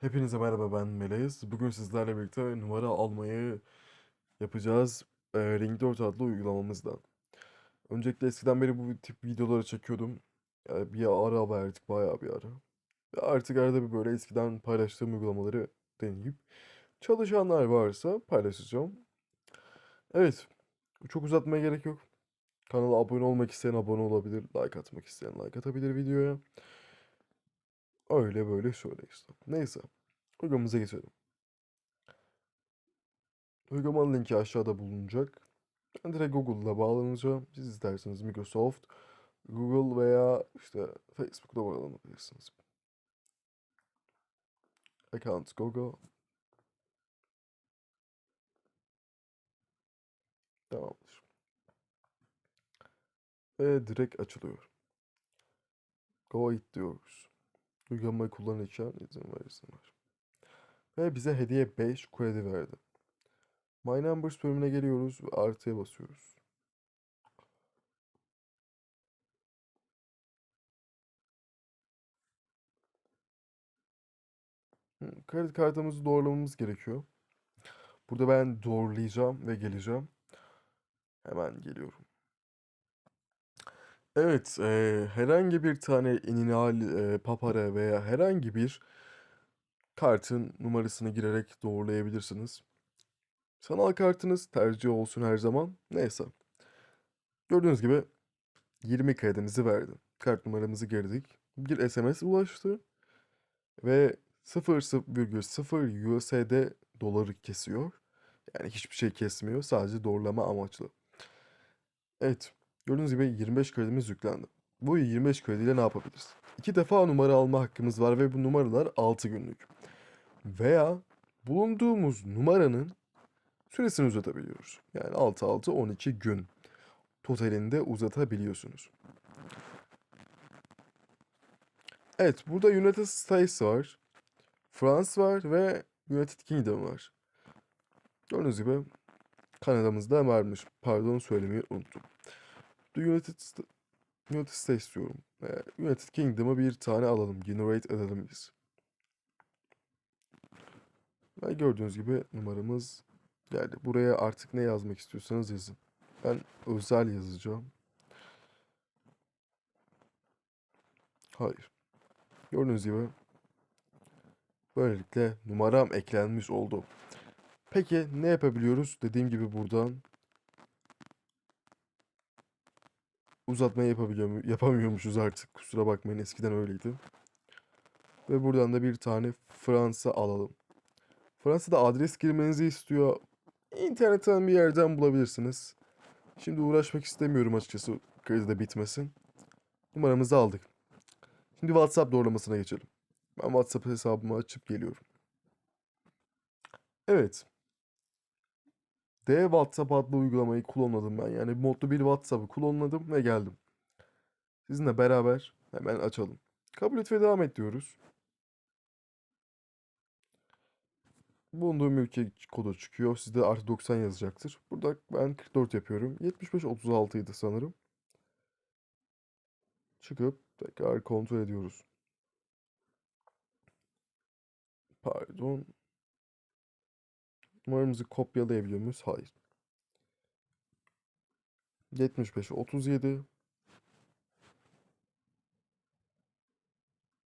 Hepinize merhaba ben Melez. Bugün sizlerle birlikte numara almayı yapacağız. E, Ring 4 adlı uygulamamızda. Öncelikle eskiden beri bu tip videoları çekiyordum. E, bir ara verdik bayağı bir ara. Ve artık arada bir böyle eskiden paylaştığım uygulamaları deneyip çalışanlar varsa paylaşacağım. Evet. Çok uzatmaya gerek yok. Kanala abone olmak isteyen abone olabilir. Like atmak isteyen like atabilir videoya. Öyle böyle şöyle işte. Neyse. Uygulamamıza geçelim. Uygulamanın linki aşağıda bulunacak. Ben direkt Google'la bağlanacağım. Siz isterseniz Microsoft, Google veya işte Facebook'ta bağlanabilirsiniz. Account Google. Tamamdır. Ve direkt açılıyor. Go it diyoruz. Uygulamayı kullanırken izin verirsinler. Ve bize hediye 5 kredi verdi. My Numbers bölümüne geliyoruz ve artıya basıyoruz. Kredi kartımızı doğrulamamız gerekiyor. Burada ben doğrulayacağım ve geleceğim. Hemen geliyorum. Evet, eee, herhangi bir tane ininal, eee, papara veya herhangi bir kartın numarasını girerek doğrulayabilirsiniz. Sanal kartınız tercih olsun her zaman. Neyse. Gördüğünüz gibi 20 kredimizi verdi. Kart numaramızı girdik. Bir SMS ulaştı ve 0,0 USD doları kesiyor. Yani hiçbir şey kesmiyor. Sadece doğrulama amaçlı. Evet. Gördüğünüz gibi 25 kredimiz yüklendi. Bu 25 krediyle ne yapabiliriz? İki defa numara alma hakkımız var ve bu numaralar 6 günlük. Veya bulunduğumuz numaranın süresini uzatabiliyoruz. Yani 6 6 12 gün totalinde uzatabiliyorsunuz. Evet, burada United States var. Frans var ve United Kingdom var. Gördüğünüz gibi Kanada'mızda varmış. Pardon söylemeyi unuttum. The United, St- United States diyorum. Ee, United Kingdom'a bir tane alalım. Generate edelim biz. Ve gördüğünüz gibi numaramız geldi. Buraya artık ne yazmak istiyorsanız yazın. Ben özel yazacağım. Hayır. Gördüğünüz gibi böylelikle numaram eklenmiş oldu. Peki ne yapabiliyoruz? Dediğim gibi buradan uzatma yapabiliyor mu? Yapamıyormuşuz artık. Kusura bakmayın eskiden öyleydi. Ve buradan da bir tane Fransa alalım. Fransa'da adres girmenizi istiyor. İnternetten bir yerden bulabilirsiniz. Şimdi uğraşmak istemiyorum açıkçası kredi de bitmesin. Numaramızı aldık. Şimdi WhatsApp doğrulamasına geçelim. Ben WhatsApp hesabımı açıp geliyorum. Evet. D WhatsApp adlı uygulamayı kullanmadım ben. Yani modlu bir WhatsApp'ı kullanmadım ve geldim. Sizinle beraber hemen açalım. Kabul et ve devam et diyoruz. Bulunduğum ülke kodu çıkıyor. Sizde artı 90 yazacaktır. Burada ben 44 yapıyorum. 75 36 idi sanırım. Çıkıp tekrar kontrol ediyoruz. Pardon. Numaramızı kopyalayabiliyor muyuz? Hayır. 75 37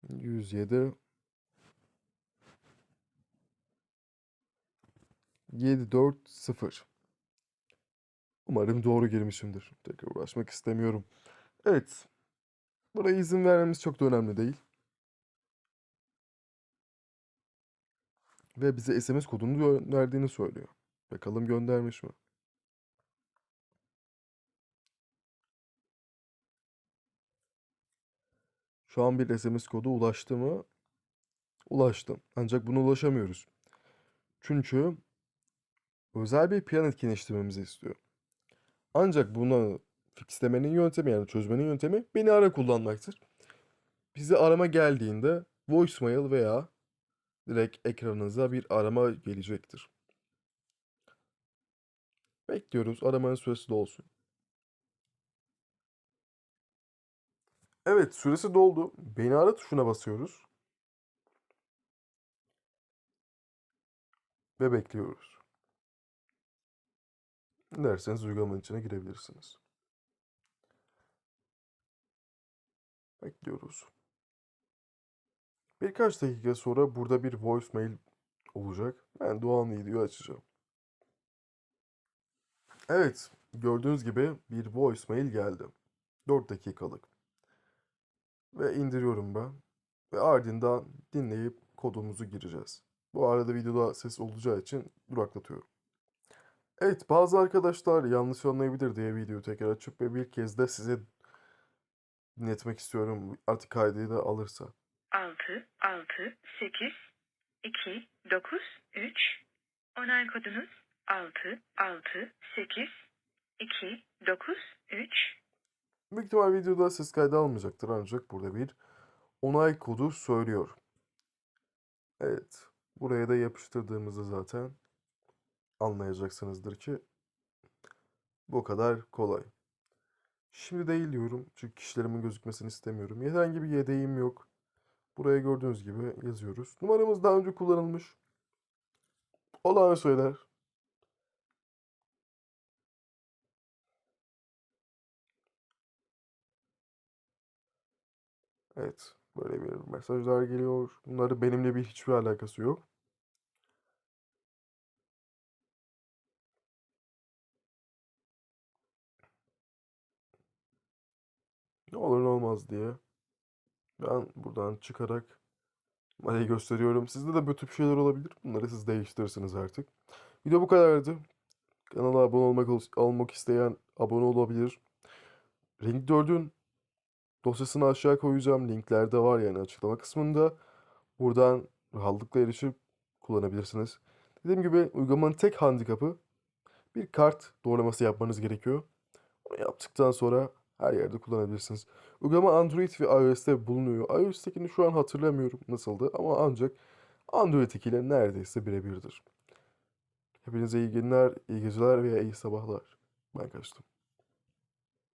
107 740 Umarım doğru girmişimdir. Tekrar uğraşmak istemiyorum. Evet. Buraya izin vermemiz çok da önemli değil. Ve bize SMS kodunu gönderdiğini söylüyor. Bakalım göndermiş mi? Şu an bir SMS kodu ulaştı mı? Ulaştı. Ancak buna ulaşamıyoruz. Çünkü özel bir plan etkinleştirmemizi istiyor. Ancak bunu fixlemenin yöntemi yani çözmenin yöntemi beni ara kullanmaktır. Bize arama geldiğinde voicemail veya direkt ekranınıza bir arama gelecektir. Bekliyoruz. Aramanın süresi dolsun. Evet, süresi doldu. Beni ara tuşuna basıyoruz. ve bekliyoruz. Derseniz uygulamanın içine girebilirsiniz. Bekliyoruz. Birkaç dakika sonra burada bir voicemail olacak. Ben Doğan videoyu açacağım. Evet, gördüğünüz gibi bir voicemail geldi. 4 dakikalık. Ve indiriyorum ben. Ve ardından dinleyip kodumuzu gireceğiz. Bu arada videoda ses olacağı için duraklatıyorum. Evet, bazı arkadaşlar yanlış anlayabilir diye videoyu tekrar açıp ve bir kez de size dinletmek istiyorum. Artık kaydı da alırsa. 6, 6, 8, 2, 9, 3. Onay kodunuz 6, 6, 8, 2, 9, 3. Büyük ihtimal videoda ses kaydı almayacaktır ancak burada bir onay kodu söylüyor. Evet. Buraya da yapıştırdığımızda zaten anlayacaksınızdır ki bu kadar kolay. Şimdi değil diyorum çünkü kişilerimin gözükmesini istemiyorum. Herhangi bir yedeğim yok. Buraya gördüğünüz gibi yazıyoruz. Numaramız daha önce kullanılmış. Olağan söyler. Evet. Böyle bir mesajlar geliyor. Bunların benimle bir hiçbir alakası yok. Ne olur ne olmaz diye. Ben buradan çıkarak numarayı gösteriyorum. Sizde de tip şeyler olabilir. Bunları siz değiştirirsiniz artık. Video bu kadardı. Kanala abone olmak olmak isteyen abone olabilir. Ring 4'ün dosyasını aşağı koyacağım. Linkler de var yani açıklama kısmında. Buradan rahatlıkla erişip kullanabilirsiniz. Dediğim gibi uygulamanın tek handikapı bir kart doğraması yapmanız gerekiyor. Onu yaptıktan sonra her yerde kullanabilirsiniz. Uygulama Android ve iOS'te bulunuyor. iOS'tekini şu an hatırlamıyorum nasıldı ama ancak Android'tekiyle neredeyse birebirdir. Hepinize iyi günler, iyi geceler veya iyi sabahlar. Ben kaçtım.